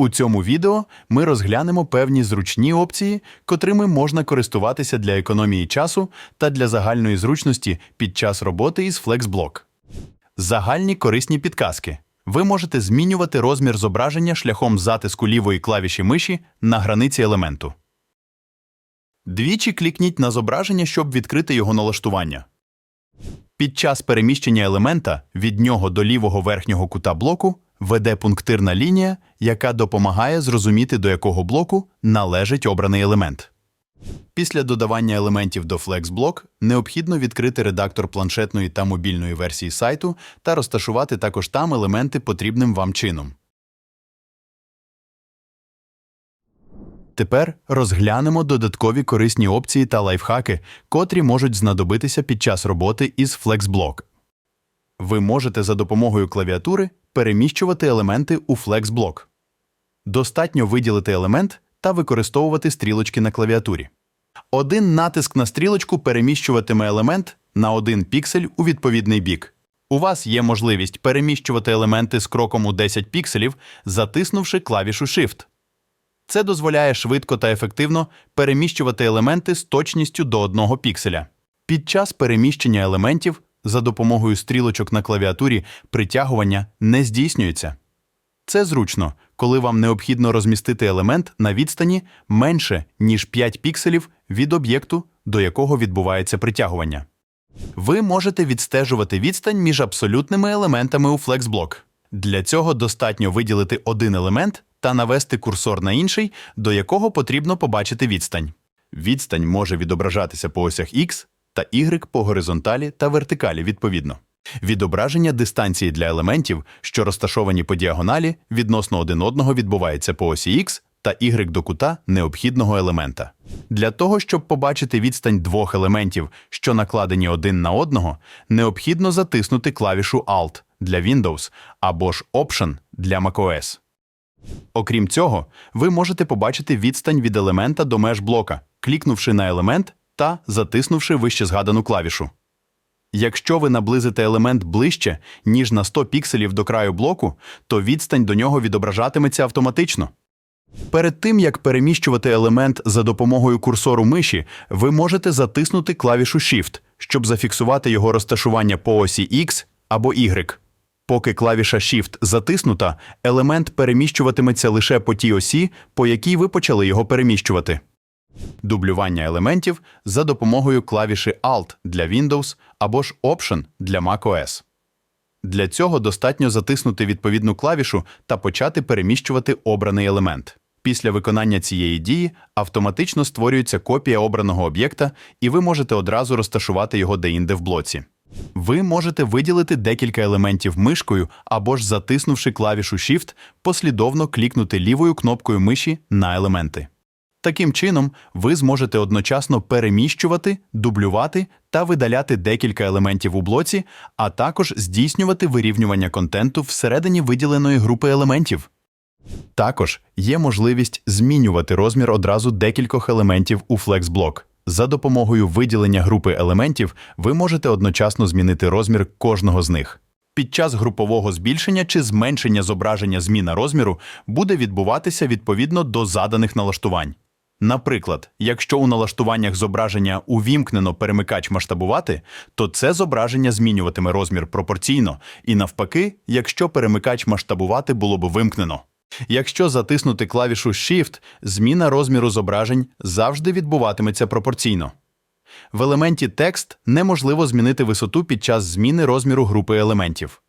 У цьому відео ми розглянемо певні зручні опції, котрими можна користуватися для економії часу та для загальної зручності під час роботи із FlexBlock. Загальні корисні підказки. Ви можете змінювати розмір зображення шляхом затиску лівої клавіші миші на границі елементу. Двічі клікніть на зображення, щоб відкрити його налаштування. Під час переміщення елемента від нього до лівого верхнього кута блоку веде пунктирна лінія, яка допомагає зрозуміти, до якого блоку належить обраний елемент. Після додавання елементів до FlexBlock необхідно відкрити редактор планшетної та мобільної версії сайту та розташувати також там елементи потрібним вам чином. Тепер розглянемо додаткові корисні опції та лайфхаки, котрі можуть знадобитися під час роботи із FlexBlock. Ви можете за допомогою клавіатури переміщувати елементи у FlexBlock. Достатньо виділити елемент та використовувати стрілочки на клавіатурі. Один натиск на стрілочку переміщуватиме елемент на один піксель у відповідний бік. У вас є можливість переміщувати елементи з кроком у 10 пікселів, затиснувши клавішу Shift. Це дозволяє швидко та ефективно переміщувати елементи з точністю до одного пікселя. Під час переміщення елементів за допомогою стрілочок на клавіатурі притягування не здійснюється. Це зручно, коли вам необхідно розмістити елемент на відстані менше, ніж 5 пікселів від об'єкту, до якого відбувається притягування. Ви можете відстежувати відстань між абсолютними елементами у FlexBlock. Для цього достатньо виділити один елемент та навести курсор на інший, до якого потрібно побачити відстань. Відстань може відображатися по осях X та Y по горизонталі та вертикалі відповідно. Відображення дистанції для елементів, що розташовані по діагоналі, відносно один одного відбувається по осі X та Y до кута необхідного елемента. Для того, щоб побачити відстань двох елементів, що накладені один на одного, необхідно затиснути клавішу Alt для Windows або ж Option для macOS. Окрім цього, ви можете побачити відстань від елемента до меж блока, клікнувши на елемент та затиснувши вище згадану клавішу. Якщо ви наблизите елемент ближче, ніж на 100 пікселів до краю блоку, то відстань до нього відображатиметься автоматично. Перед тим, як переміщувати елемент за допомогою курсору миші, ви можете затиснути клавішу Shift, щоб зафіксувати його розташування по осі X або Y. Поки клавіша Shift затиснута, елемент переміщуватиметься лише по тій осі, по якій ви почали його переміщувати. Дублювання елементів за допомогою клавіші Alt для Windows або ж Option для macOS. Для цього достатньо затиснути відповідну клавішу та почати переміщувати обраний елемент. Після виконання цієї дії автоматично створюється копія обраного об'єкта, і ви можете одразу розташувати його деінде в блоці. Ви можете виділити декілька елементів мишкою або ж затиснувши клавішу Shift, послідовно клікнути лівою кнопкою миші на елементи. Таким чином, ви зможете одночасно переміщувати, дублювати та видаляти декілька елементів у блоці, а також здійснювати вирівнювання контенту всередині виділеної групи елементів. Також є можливість змінювати розмір одразу декількох елементів у FlexBlock. За допомогою виділення групи елементів ви можете одночасно змінити розмір кожного з них. Під час групового збільшення чи зменшення зображення зміна розміру буде відбуватися відповідно до заданих налаштувань. Наприклад, якщо у налаштуваннях зображення увімкнено перемикач масштабувати, то це зображення змінюватиме розмір пропорційно, і навпаки, якщо перемикач масштабувати було б вимкнено. Якщо затиснути клавішу Shift, зміна розміру зображень завжди відбуватиметься пропорційно. В елементі текст неможливо змінити висоту під час зміни розміру групи елементів.